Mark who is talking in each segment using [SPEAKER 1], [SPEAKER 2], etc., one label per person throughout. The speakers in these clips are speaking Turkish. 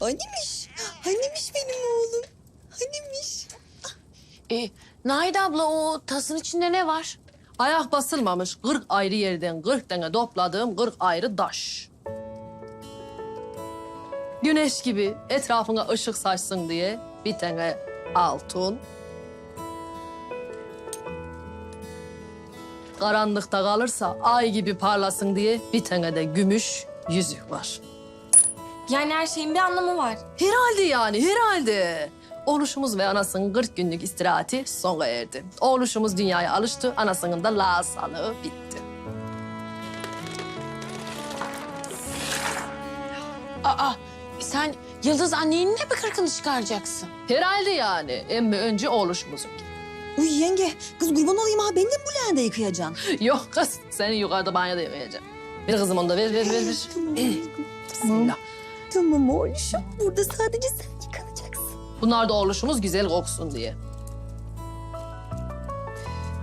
[SPEAKER 1] Hanimiş. Hanimiş benim oğlum. Hanimiş.
[SPEAKER 2] E, Naide abla o tasın içinde ne var?
[SPEAKER 3] Ayak basılmamış 40 ayrı yerden 40 tane topladığım 40 ayrı taş. Güneş gibi etrafına ışık saçsın diye bir tane altın. Karanlıkta kalırsa ay gibi parlasın diye bir tane de gümüş yüzük var.
[SPEAKER 2] Yani her şeyin bir anlamı var.
[SPEAKER 3] Herhalde yani herhalde. Oğluşumuz ve anasının 40 günlük istirahati sona erdi. Oğluşumuz dünyaya alıştı, anasının da lasalığı bitti.
[SPEAKER 2] Aa sen Yıldız annenin de mi kırkını çıkaracaksın?
[SPEAKER 3] Herhalde yani. Emmi önce oğluşumuzun.
[SPEAKER 1] Uy yenge kız kurban olayım ha beni de bu leğende yıkayacaksın.
[SPEAKER 3] Yok kız, seni yukarıda banyoda yemeyeceğim. Bir kızım onu da ver, ver, ver, ver. Bismillah.
[SPEAKER 1] Tamam oğluşum. Burada sadece sen yıkanacaksın.
[SPEAKER 3] Bunlar da oğluşumuz güzel koksun diye.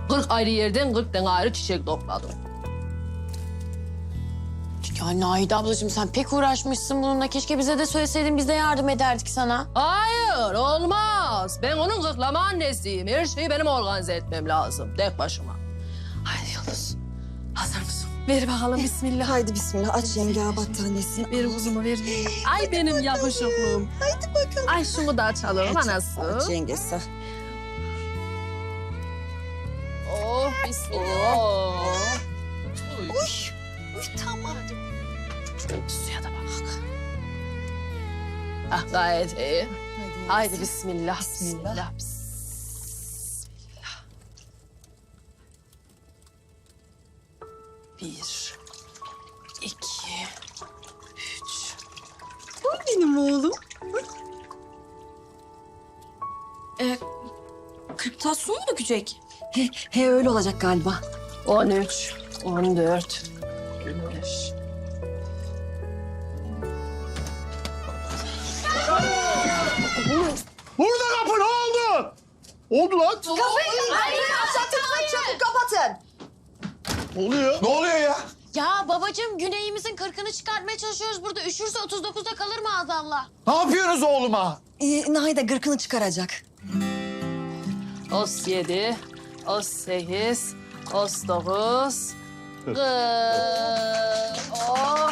[SPEAKER 3] 40 ayrı yerden 40 tane ayrı çiçek topladım.
[SPEAKER 2] Ya Naide ablacığım sen pek uğraşmışsın bununla. Keşke bize de söyleseydin biz de yardım ederdik sana.
[SPEAKER 3] Hayır, olmaz. Ben onun kıklama annesiyim. Her şeyi benim organize etmem lazım. Tek başıma. Haydi Yıldız. Hazır mısın? Ver bakalım bismillah.
[SPEAKER 1] Haydi bismillah aç yenge ha battaniyesini.
[SPEAKER 3] Ver kuzumu ver. Ay benim yakışıklım.
[SPEAKER 1] Haydi bakalım.
[SPEAKER 3] Ay şunu da açalım
[SPEAKER 1] Aç
[SPEAKER 3] anası.
[SPEAKER 1] yengesi.
[SPEAKER 3] Oh bismillah.
[SPEAKER 1] Uy. Uy tamam.
[SPEAKER 3] Suya da bak. Ah gayet iyi. Haydi bismillah. Bismillah. Bismillah. Bir, iki, üç.
[SPEAKER 1] Uy benim oğlum.
[SPEAKER 2] Ee, kırk tas su mu dökecek?
[SPEAKER 1] He, he öyle olacak galiba.
[SPEAKER 3] On üç, on dört, on beş.
[SPEAKER 4] Burada kapı ne oldu? Oldu lan.
[SPEAKER 1] Çabuk kapatın.
[SPEAKER 4] Ne oluyor? Ne oluyor ya?
[SPEAKER 2] Ya babacığım güneyimizin kırkını çıkartmaya çalışıyoruz burada. Üşürse 39'da kalır maazallah.
[SPEAKER 4] Ne yapıyorsunuz oğluma?
[SPEAKER 1] Ee, Nahide gırkını çıkaracak.
[SPEAKER 3] Os yedi, os sekiz, os dokuz. Kırk. Oh.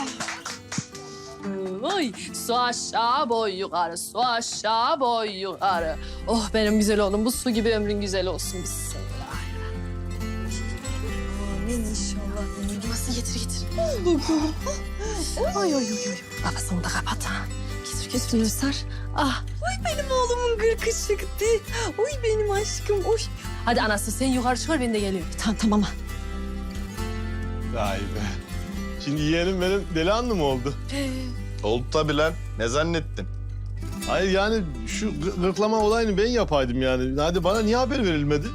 [SPEAKER 3] Oy, su aşağı boy yukarı, su aşağı boy yukarı. Oh benim güzel oğlum, bu su gibi ömrün güzel olsun. Bismillah.
[SPEAKER 1] Amin
[SPEAKER 3] getir. Oy oy oy oy. Kafasını da kapat ha. Getir getir sar. Ah.
[SPEAKER 1] Uy benim oğlumun gırkı çıktı. Uy benim aşkım. Uy.
[SPEAKER 3] Hadi anası sen yukarı çıkar ben de geliyorum.
[SPEAKER 1] Tamam tamam.
[SPEAKER 4] Vay be. Şimdi yeğenim benim deli anlı mı oldu?
[SPEAKER 5] Oldu tabii lan. Ne zannettin?
[SPEAKER 4] Hayır yani şu gı- gırtlama olayını ben yapaydım yani. Hadi bana niye haber verilmedi?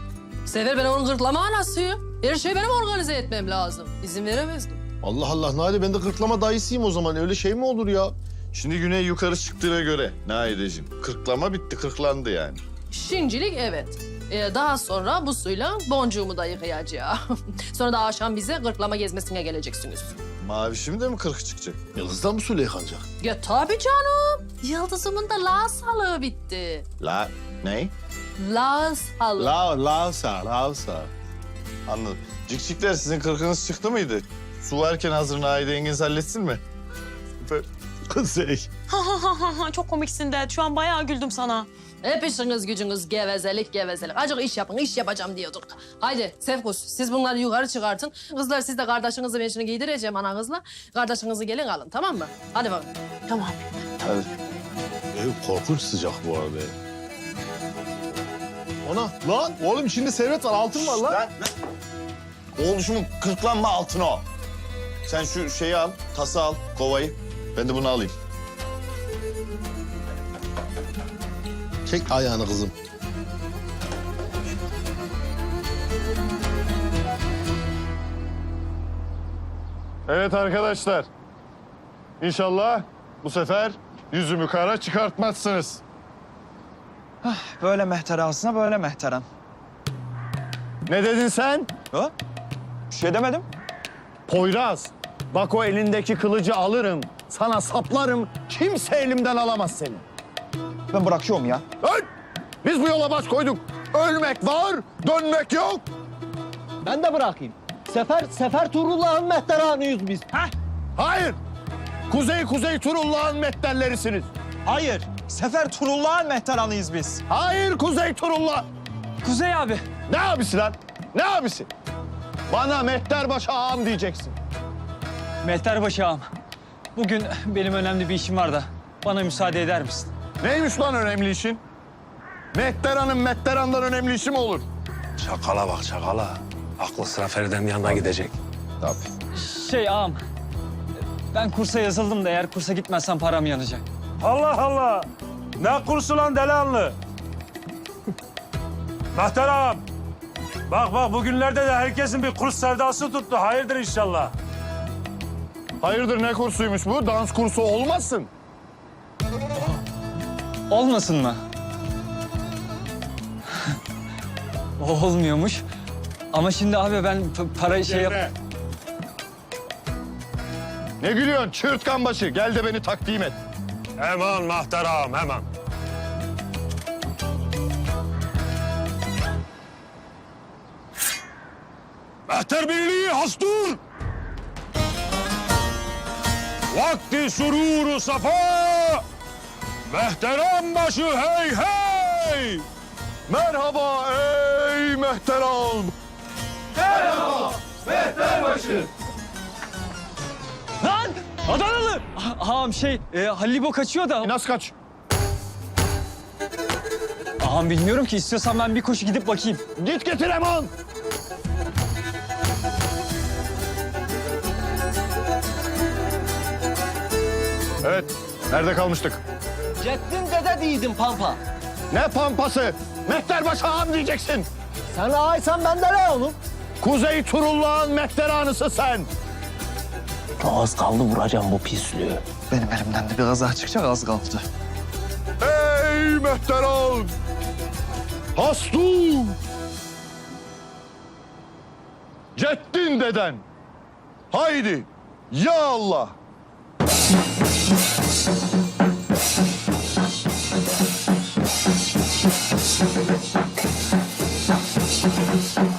[SPEAKER 3] Sefer ben onun gırtlama anasıyım. Her şeyi benim organize etmem lazım. İzin veremezdim.
[SPEAKER 4] Allah Allah Nadi ben de gırtlama dayısıyım o zaman. Öyle şey mi olur ya?
[SPEAKER 5] Şimdi güney yukarı çıktığına göre Naideciğim. Kırklama bitti, kırklandı yani.
[SPEAKER 3] Şimdilik evet. Ee, daha sonra bu suyla boncuğumu da yıkayacağım. sonra da akşam bize gırtlama gezmesine geleceksiniz.
[SPEAKER 5] Mavişim de mi kırk çıkacak?
[SPEAKER 4] Yıldız'dan mı suyla yıkanacak?
[SPEAKER 3] Ya tabii canım. Yıldızımın da lasalığı bitti.
[SPEAKER 5] La, ne?
[SPEAKER 3] Lasalığı.
[SPEAKER 4] La, lavsa, lavsa.
[SPEAKER 5] Anladım. Cikcikler sizin kırkınız çıktı mıydı? Su varken hazır Naide yengeniz halletsin mi?
[SPEAKER 4] Kuzey.
[SPEAKER 2] Ha ha ha ha ha çok komiksin de. Şu an bayağı güldüm sana.
[SPEAKER 3] Hep işiniz gücünüz gevezelik gevezelik. Acık iş yapın, iş yapacağım diyorduk. Haydi Sefkus, siz bunları yukarı çıkartın. Kızlar siz de kardeşinizi ben şimdi giydireceğim ana kızla. Kardeşinizi gelin alın tamam mı? Hadi bakalım.
[SPEAKER 2] Tamam.
[SPEAKER 5] Hadi.
[SPEAKER 4] Ev korkunç sıcak bu arada. Ona lan oğlum içinde servet var altın var lan.
[SPEAKER 5] Lan, lan. Oğluşumun kırklanma altına o. Sen şu şeyi al, tası al, kovayı. Ben de bunu alayım.
[SPEAKER 4] Çek ayağını kızım. Evet arkadaşlar. İnşallah bu sefer yüzümü kara çıkartmazsınız.
[SPEAKER 6] Böyle mehter alsına böyle mehteren.
[SPEAKER 4] Ne dedin sen?
[SPEAKER 6] Ha? Bir şey demedim.
[SPEAKER 4] Poyraz. Bak o elindeki kılıcı alırım.
[SPEAKER 5] Sana saplarım. Kimse elimden alamaz seni.
[SPEAKER 6] Ben bırakıyorum ya.
[SPEAKER 5] Öl! Biz bu yola baş koyduk. Ölmek var, dönmek yok.
[SPEAKER 7] Ben de bırakayım. Sefer Sefer Turullah'ın mehterhanıyız biz.
[SPEAKER 5] Hayır. Kuzey Kuzey Turullah'ın mettellerisiniz.
[SPEAKER 6] Hayır. Sefer Turullah'ın mehteranıyız biz.
[SPEAKER 5] Hayır Kuzey Turullah.
[SPEAKER 6] Kuzey abi.
[SPEAKER 5] Ne abisi lan? Ne abisi? Bana Mehterbaşı ağam diyeceksin.
[SPEAKER 8] Mehterbaşı ağam. Bugün benim önemli bir işim var da bana müsaade eder misin?
[SPEAKER 5] Neymiş lan önemli işin? Mehteran'ın Mehteran'dan önemli işi mi olur?
[SPEAKER 9] Çakala bak çakala. Aklı sıra Feride'nin yanına gidecek.
[SPEAKER 8] Şey ağam, ben kursa yazıldım da eğer kursa gitmezsem param yanacak.
[SPEAKER 9] Allah Allah. Ne kursu lan Delanlı? Mehter ağam. Bak bak bugünlerde de herkesin bir kurs sevdası tuttu. Hayırdır inşallah.
[SPEAKER 5] Hayırdır ne kursuymuş bu? Dans kursu olmasın.
[SPEAKER 8] Olmasın mı? Olmuyormuş. Ama şimdi abi ben p- para şey yap...
[SPEAKER 5] Ne gülüyorsun çırtkan başı? Gel de beni takdim et.
[SPEAKER 9] Hemen Mehter ağam hemen. Mehter Birliği hastur. Vakti sururu safa. Mehteran başı hey hey.
[SPEAKER 5] Merhaba ey Mehteran.
[SPEAKER 8] Lan! Adanalı! Ağam şey, e, Halil İbo kaçıyor da...
[SPEAKER 5] Nasıl kaç?
[SPEAKER 8] Ağam bilmiyorum ki istiyorsan ben bir koşu gidip bakayım.
[SPEAKER 5] Git getir hemen. Evet. Nerede kalmıştık?
[SPEAKER 7] Cettin dede değildin Pampa.
[SPEAKER 5] Ne pampası? Mehterbaşı ağam diyeceksin.
[SPEAKER 7] Sen ağaysan ben de ne oğlum?
[SPEAKER 5] Kuzey Turullah'ın Mehteranısı sen.
[SPEAKER 7] Az kaldı vuracağım bu pislüğü.
[SPEAKER 6] Benim elimden de bir kaza çıkacak az kaldı.
[SPEAKER 5] Ey Mehteran! Hastur! Ceddin deden. Haydi. Ya Allah.
[SPEAKER 10] Thank you.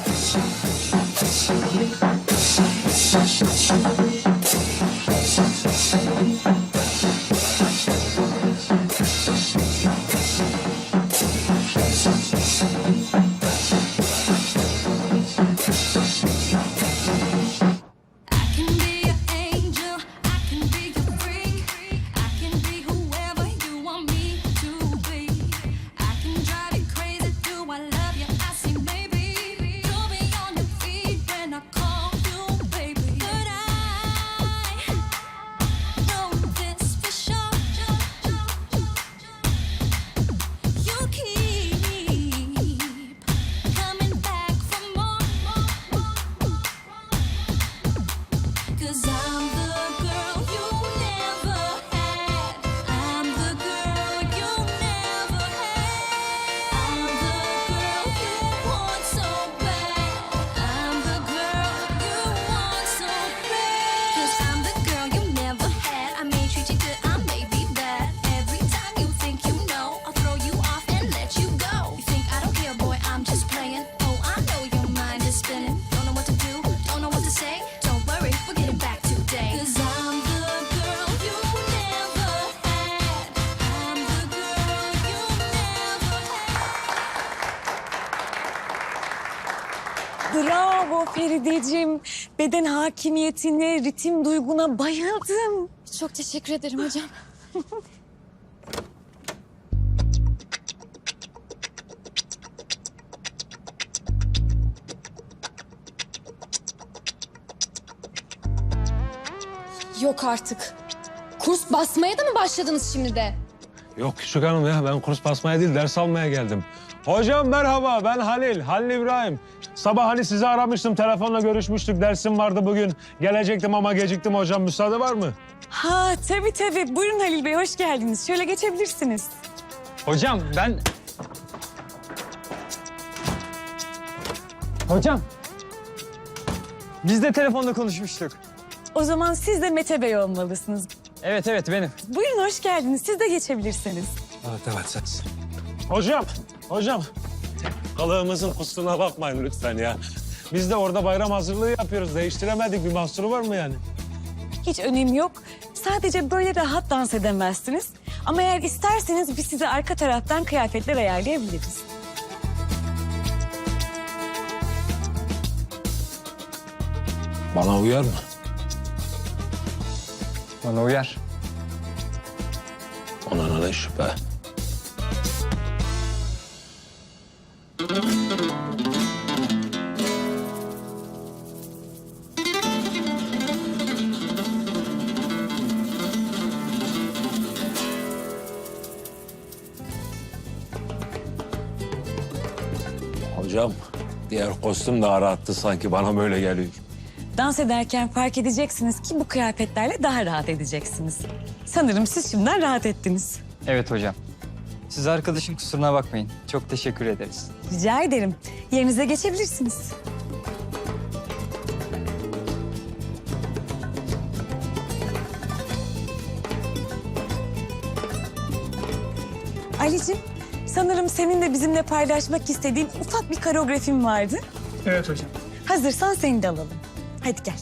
[SPEAKER 11] Ferideciğim. Beden hakimiyetine, ritim duyguna bayıldım.
[SPEAKER 12] Çok teşekkür ederim hocam.
[SPEAKER 13] Yok artık. Kurs basmaya da mı başladınız şimdi de?
[SPEAKER 9] Yok küçük hanım ya ben kurs basmaya değil ders almaya geldim. Hocam merhaba ben Halil, Halil İbrahim. Sabah hani sizi aramıştım telefonla görüşmüştük dersim vardı bugün. Gelecektim ama geciktim hocam müsaade var mı?
[SPEAKER 11] Ha tabii tabii. Buyurun Halil Bey hoş geldiniz. Şöyle geçebilirsiniz.
[SPEAKER 8] Hocam ben... Hocam. Biz de telefonda konuşmuştuk.
[SPEAKER 11] O zaman siz de Mete Bey olmalısınız.
[SPEAKER 8] Evet evet benim.
[SPEAKER 11] Buyurun hoş geldiniz. Siz de geçebilirsiniz.
[SPEAKER 9] Evet evet sensin. Hocam, hocam. Kalığımızın kusuruna bakmayın lütfen ya. Biz de orada bayram hazırlığı yapıyoruz. Değiştiremedik. Bir mahsuru var mı yani?
[SPEAKER 11] Hiç önemi yok. Sadece böyle rahat dans edemezsiniz. Ama eğer isterseniz biz size arka taraftan kıyafetler ayarlayabiliriz.
[SPEAKER 9] Bana uyar mı?
[SPEAKER 8] Bana uyar.
[SPEAKER 9] Ona ne şüphe. Kostüm de arattı sanki bana böyle geliyor.
[SPEAKER 11] Dans ederken fark edeceksiniz ki bu kıyafetlerle daha rahat edeceksiniz. Sanırım siz şimdiden rahat ettiniz.
[SPEAKER 8] Evet hocam. Siz arkadaşın kusuruna bakmayın. Çok teşekkür ederiz.
[SPEAKER 11] Rica ederim. Yerinize geçebilirsiniz. Ali'cim, sanırım senin de bizimle paylaşmak istediğin ufak bir koreografin vardı.
[SPEAKER 8] Evet hocam.
[SPEAKER 11] Hazırsan seni de alalım. Hadi gel.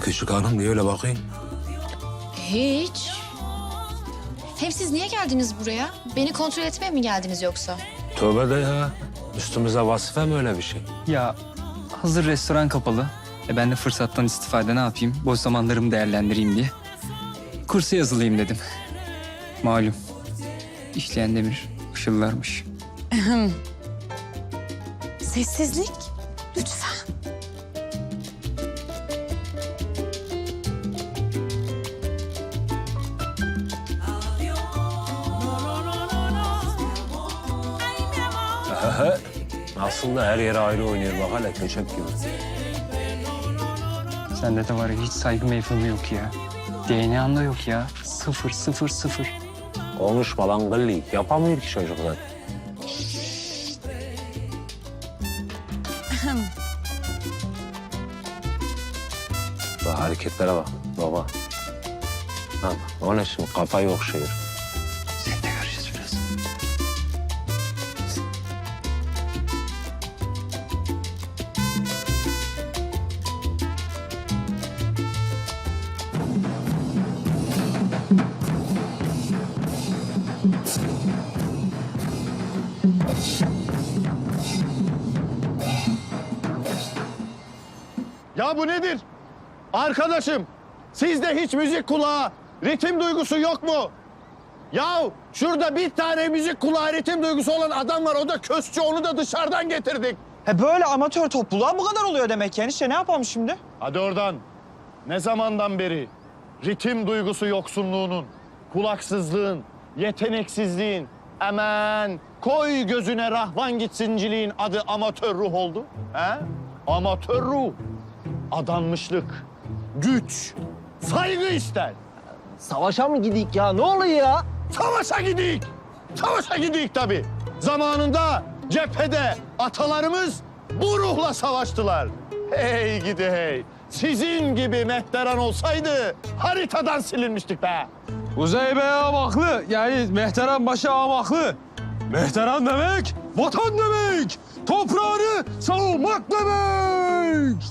[SPEAKER 9] Oldu küçük hanım? Niye öyle bakayım?
[SPEAKER 2] Hiç. Hem siz niye geldiniz buraya? Beni kontrol etmeye mi geldiniz yoksa?
[SPEAKER 9] Tövbe de ya. Üstümüze vazife mi öyle bir şey?
[SPEAKER 8] Ya hazır restoran kapalı. E ben de fırsattan istifade ne yapayım? Boş zamanlarımı değerlendireyim diye. Kursa yazılayım dedim. Malum. İşleyen demir ışıllarmış.
[SPEAKER 11] Sessizlik.
[SPEAKER 9] Aslında her yere ayrı oynuyor bak hala köçek gibi.
[SPEAKER 8] Sende de var ya hiç saygı mefhumu yok ya. DNA'nda yok ya. Sıfır, sıfır, sıfır.
[SPEAKER 9] Konuşma lan gılli. Yapamıyor ki çocuklar. Bak hareketlere bak baba. Ha, o ne şimdi kafayı okşuyor.
[SPEAKER 8] Sen
[SPEAKER 5] Arkadaşım, sizde hiç müzik kulağı, ritim duygusu yok mu? Ya şurada bir tane müzik kulağı, ritim duygusu olan adam var. O da köstçü, onu da dışarıdan getirdik.
[SPEAKER 14] He böyle amatör topluluğa bu kadar oluyor demek yani. İşte ne yapalım şimdi?
[SPEAKER 5] Hadi oradan. Ne zamandan beri ritim duygusu yoksunluğunun, kulaksızlığın, yeteneksizliğin, hemen koy gözüne rahvan gitsinciliğin adı amatör ruh oldu? He? Amatör ruh. Adanmışlık, güç, saygı ister.
[SPEAKER 7] Savaşa mı gidik ya? Ne oluyor ya?
[SPEAKER 5] Savaşa gidik. Savaşa gidik tabii. Zamanında cephede atalarımız bu ruhla savaştılar. Hey gidi hey. Sizin gibi mehteran olsaydı haritadan silinmiştik be.
[SPEAKER 9] Kuzey Bey ağam haklı. Yani Mehteran başı ağam haklı. Mehteran demek vatan demek. Toprağını savunmak demek.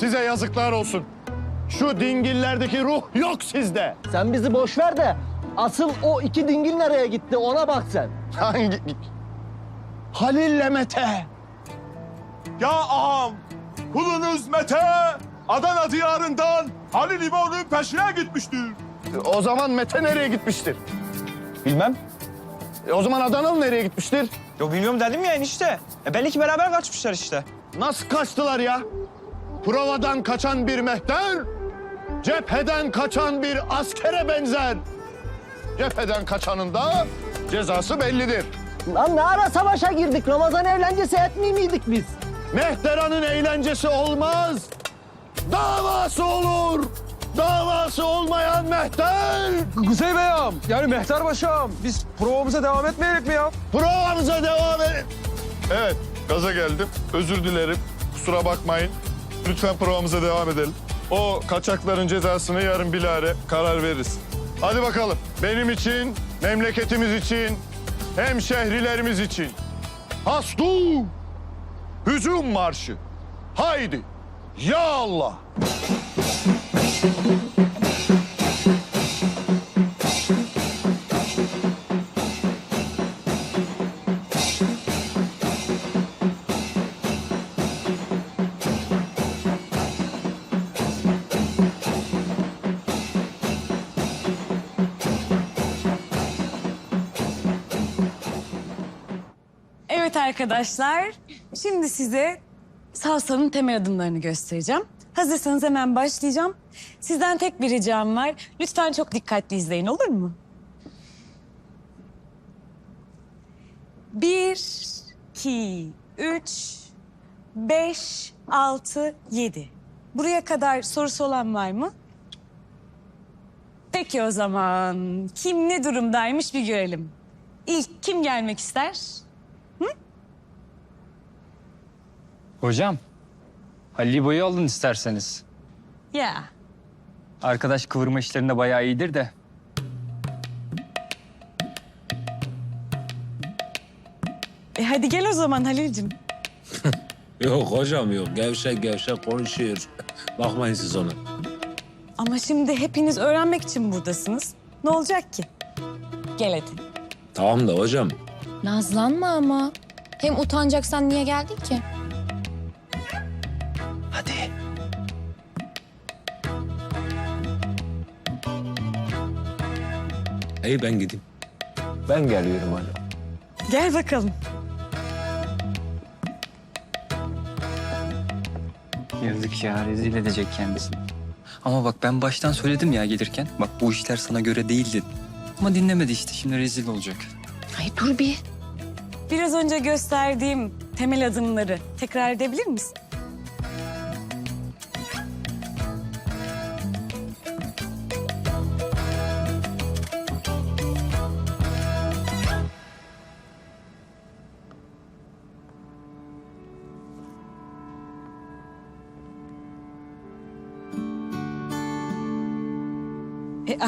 [SPEAKER 5] Size yazıklar olsun. Şu dingillerdeki ruh yok sizde.
[SPEAKER 7] Sen bizi boş ver de Asıl o iki dingil nereye gitti ona bak sen.
[SPEAKER 5] Hangi? Halil'le Mete.
[SPEAKER 9] Ya ağam, kulunuz Mete Adana diyarından Halil İbo'nun peşine gitmiştir.
[SPEAKER 5] O zaman Mete nereye gitmiştir?
[SPEAKER 14] Bilmem.
[SPEAKER 5] E, o zaman Adanalı nereye gitmiştir?
[SPEAKER 14] Yo bilmiyorum dedim ya enişte. E belli ki beraber kaçmışlar işte.
[SPEAKER 5] Nasıl kaçtılar ya? Provadan kaçan bir mehter, cepheden kaçan bir askere benzer. Cepheden kaçanın da cezası bellidir.
[SPEAKER 7] Lan ne ara savaşa girdik? Ramazan eğlencesi etmeyeyim miydik biz?
[SPEAKER 5] Mehteranın eğlencesi olmaz. Davası olur. Davası olmayan mehter.
[SPEAKER 14] Kuzey Bey ağam, yani Mehter Başağım. Biz provamıza devam etmeyelim mi ya?
[SPEAKER 5] Provamıza devam edin. Evet, gaza geldim. Özür dilerim. Kusura bakmayın. Lütfen provamıza devam edelim. O kaçakların cezasını yarın bilare karar veririz. Hadi bakalım. Benim için, memleketimiz için, hem şehrilerimiz için. Hastu! Hücum marşı. Haydi. Ya Allah!
[SPEAKER 11] Arkadaşlar, şimdi size salsanın temel adımlarını göstereceğim. Hazırsanız hemen başlayacağım. Sizden tek bir ricam var. Lütfen çok dikkatli izleyin olur mu? Bir, iki, üç, beş, altı, yedi. Buraya kadar sorusu olan var mı? Peki o zaman kim ne durumdaymış bir görelim. İlk kim gelmek ister?
[SPEAKER 8] Hocam, Halil İbo'yu alın isterseniz.
[SPEAKER 11] Ya.
[SPEAKER 8] Arkadaş kıvırma işlerinde bayağı iyidir de.
[SPEAKER 11] E hadi gel o zaman Halil'cim.
[SPEAKER 15] Yok hocam yok. Gevşek gevşek konuşuyor. Bakmayın siz ona.
[SPEAKER 11] Ama şimdi hepiniz öğrenmek için buradasınız. Ne olacak ki? Gel hadi.
[SPEAKER 15] Tamam da hocam.
[SPEAKER 13] Nazlanma ama. Hem utanacaksan niye geldin ki?
[SPEAKER 15] İyi ben gideyim. Ben geliyorum hocam.
[SPEAKER 11] Gel bakalım.
[SPEAKER 8] Yazık ya, rezil edecek kendisini. Ama bak ben baştan söyledim ya gelirken. Bak bu işler sana göre değil dedim. Ama dinlemedi işte, şimdi rezil olacak.
[SPEAKER 13] Ay dur bir.
[SPEAKER 11] Biraz önce gösterdiğim temel adımları tekrar edebilir misin?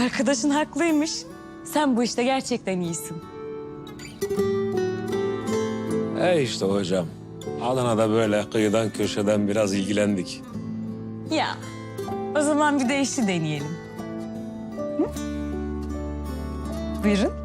[SPEAKER 11] Arkadaşın haklıymış. Sen bu işte gerçekten iyisin.
[SPEAKER 15] E işte hocam. Adana'da böyle kıyıdan köşeden biraz ilgilendik.
[SPEAKER 11] Ya, o zaman bir de işi deneyelim. Hı? Buyurun.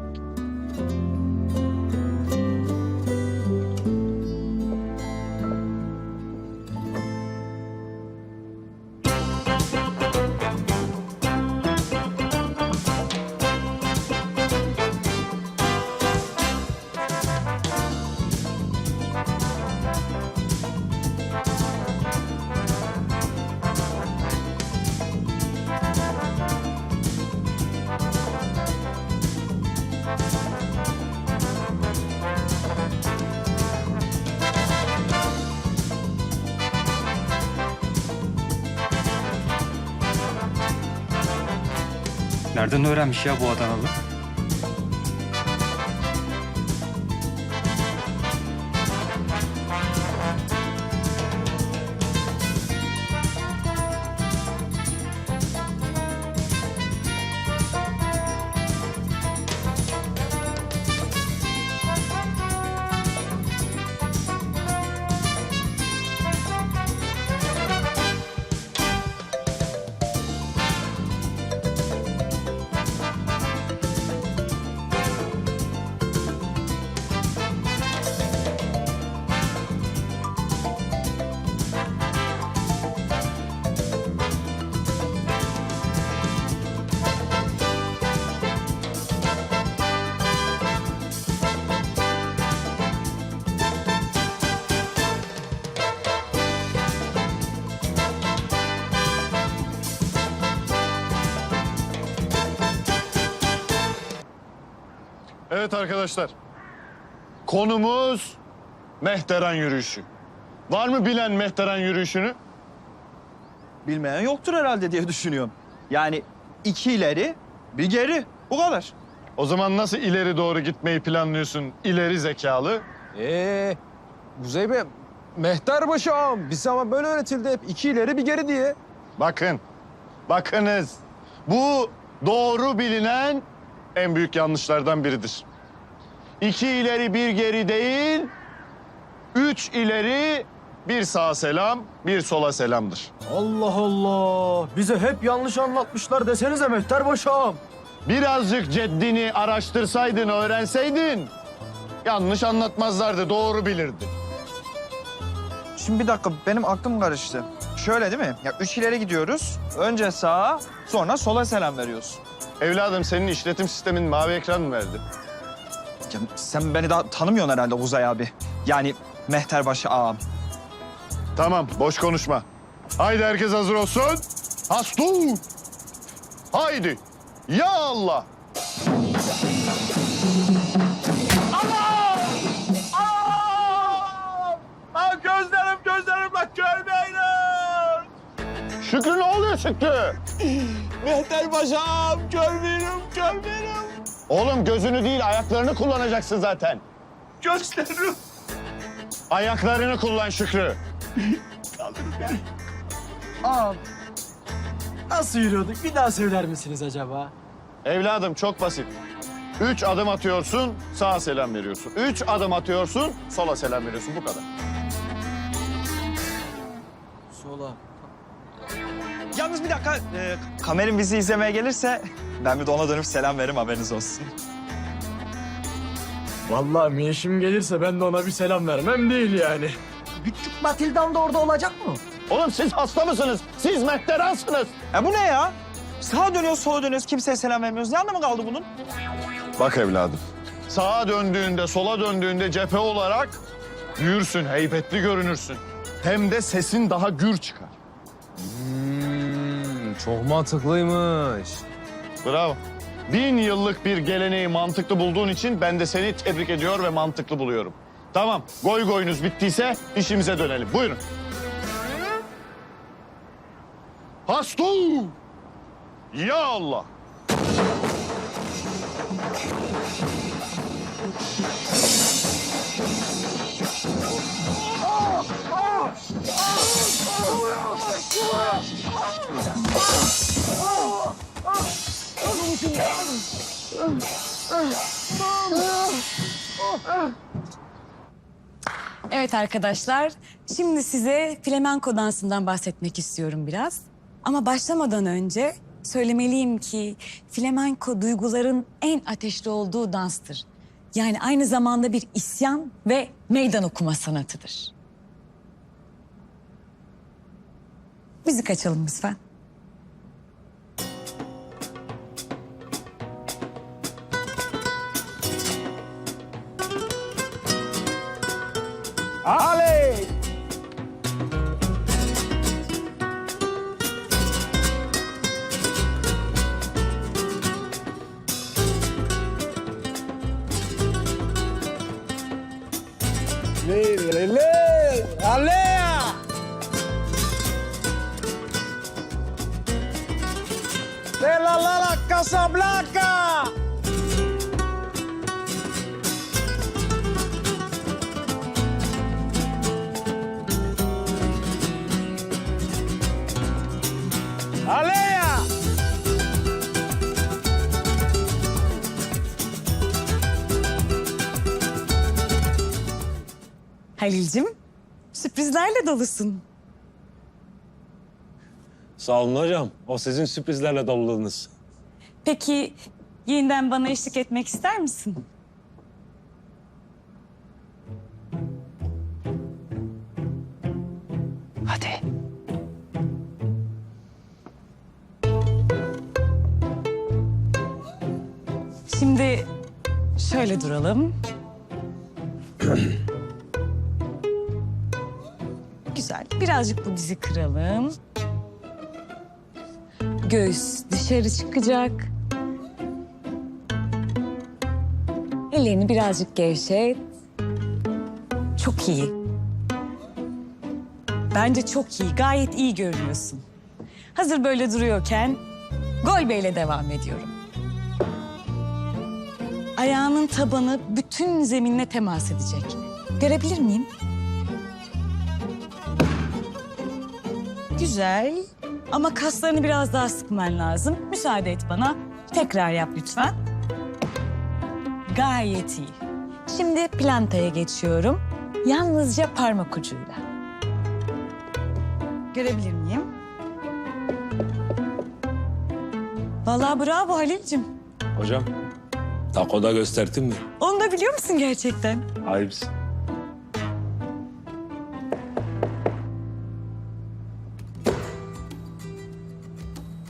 [SPEAKER 8] Öğrenmiş ya bu Adanalı?
[SPEAKER 5] Arkadaşlar. Konumuz Mehteran yürüyüşü. Var mı bilen Mehteran yürüyüşünü?
[SPEAKER 7] Bilmeyen yoktur herhalde diye düşünüyorum. Yani iki ileri, bir geri. Bu kadar.
[SPEAKER 5] O zaman nasıl ileri doğru gitmeyi planlıyorsun ileri zekalı?
[SPEAKER 14] Ee, Kuzey Bey, Mehter Başam. Biz ama böyle öğretildi hep. iki ileri bir geri diye.
[SPEAKER 5] Bakın, bakınız. Bu doğru bilinen en büyük yanlışlardan biridir. İki ileri bir geri değil, üç ileri bir sağa selam, bir sola selamdır.
[SPEAKER 7] Allah Allah. Bize hep yanlış anlatmışlar desenize Mehter Başam.
[SPEAKER 5] Birazcık ceddini araştırsaydın, öğrenseydin yanlış anlatmazlardı, doğru bilirdi.
[SPEAKER 6] Şimdi bir dakika benim aklım karıştı. Şöyle değil mi? Ya üç ileri gidiyoruz. Önce sağa sonra sola selam veriyoruz.
[SPEAKER 5] Evladım senin işletim sistemin mavi ekran mı verdi?
[SPEAKER 6] Ya sen beni daha tanımıyorsun herhalde Uzay abi. Yani Mehterbaşı ağam.
[SPEAKER 5] Tamam, boş konuşma. Haydi herkes hazır olsun. Hastul. Haydi. Ya Allah.
[SPEAKER 7] Ha gözlerim gözlerim bak görmeyin.
[SPEAKER 5] Şükrü ne oluyor Şükrü?
[SPEAKER 7] Mehter Başam görmeyin görmeyin.
[SPEAKER 5] Oğlum gözünü değil ayaklarını kullanacaksın zaten.
[SPEAKER 7] Gözlerim.
[SPEAKER 5] Ayaklarını kullan Şükrü.
[SPEAKER 7] Ağam. Nasıl yürüyorduk? Bir daha söyler misiniz acaba?
[SPEAKER 5] Evladım çok basit. Üç adım atıyorsun, sağa selam veriyorsun. Üç adım atıyorsun, sola selam veriyorsun. Bu kadar.
[SPEAKER 6] Yalnız bir dakika. E, kamerin bizi izlemeye gelirse ben bir de ona dönüp selam veririm haberiniz olsun.
[SPEAKER 7] Vallahi Mişim gelirse ben de ona bir selam vermem değil yani. Küçük Matilda'm da orada olacak mı?
[SPEAKER 5] Oğlum siz hasta mısınız? Siz mehteransınız.
[SPEAKER 6] E bu ne ya? Sağa dönüyoruz, sola dönüyoruz, kimseye selam vermiyoruz. Ne anlamı kaldı bunun?
[SPEAKER 5] Bak evladım. Sağa döndüğünde, sola döndüğünde cephe olarak büyürsün, heybetli görünürsün. Hem de sesin daha gür çıkar.
[SPEAKER 14] Hmm, çok mantıklıymış.
[SPEAKER 5] Bravo. Bin yıllık bir geleneği mantıklı bulduğun için ben de seni tebrik ediyor ve mantıklı buluyorum. Tamam, goy goyunuz bittiyse işimize dönelim. Buyurun. Hastu! Ya Allah!
[SPEAKER 11] Evet arkadaşlar, şimdi size flamenko dansından bahsetmek istiyorum biraz. Ama başlamadan önce söylemeliyim ki flamenko duyguların en ateşli olduğu danstır. Yani aynı zamanda bir isyan ve meydan okuma sanatıdır. Müzik açalım lütfen. Halil'cim, sürprizlerle dolusun.
[SPEAKER 15] Sağ olun hocam. O sizin sürprizlerle doluluğunuz.
[SPEAKER 11] Peki yeniden bana eşlik etmek ister misin?
[SPEAKER 8] Hadi.
[SPEAKER 11] Şimdi şöyle duralım. Güzel. Birazcık bu dizi kıralım. Göğüs dışarı çıkacak. Ellerini birazcık gevşet. Çok iyi. Bence çok iyi, gayet iyi görünüyorsun. Hazır böyle duruyorken gol beyle devam ediyorum. Ayağının tabanı bütün zeminle temas edecek. Görebilir miyim? Güzel. Ama kaslarını biraz daha sıkman lazım. Müsaade et bana. Tekrar yap lütfen. Gayet iyi. Şimdi plantaya geçiyorum. Yalnızca parmak ucuyla. Görebilir miyim? Vallahi bravo Halil'cim.
[SPEAKER 9] Hocam, takoda gösterdin mi?
[SPEAKER 11] Onu da biliyor musun gerçekten?
[SPEAKER 9] Ayıpsın.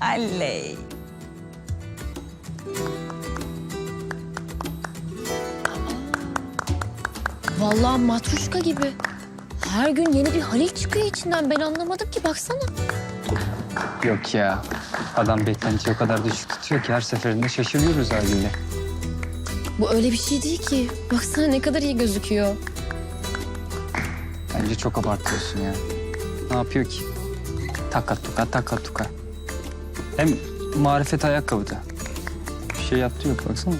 [SPEAKER 11] Alley.
[SPEAKER 13] Vallahi matruşka gibi. Her gün yeni bir Halil çıkıyor içinden. Ben anlamadım ki baksana.
[SPEAKER 8] Yok ya. Adam beklentiyi o kadar düşük tutuyor ki her seferinde şaşırıyoruz haliyle.
[SPEAKER 13] Bu öyle bir şey değil ki. Baksana ne kadar iyi gözüküyor.
[SPEAKER 8] Bence çok abartıyorsun ya. Ne yapıyor ki? Taka tuka taka tuka. Hem marifet ayakkabıda. Bir şey yaptı yok baksana.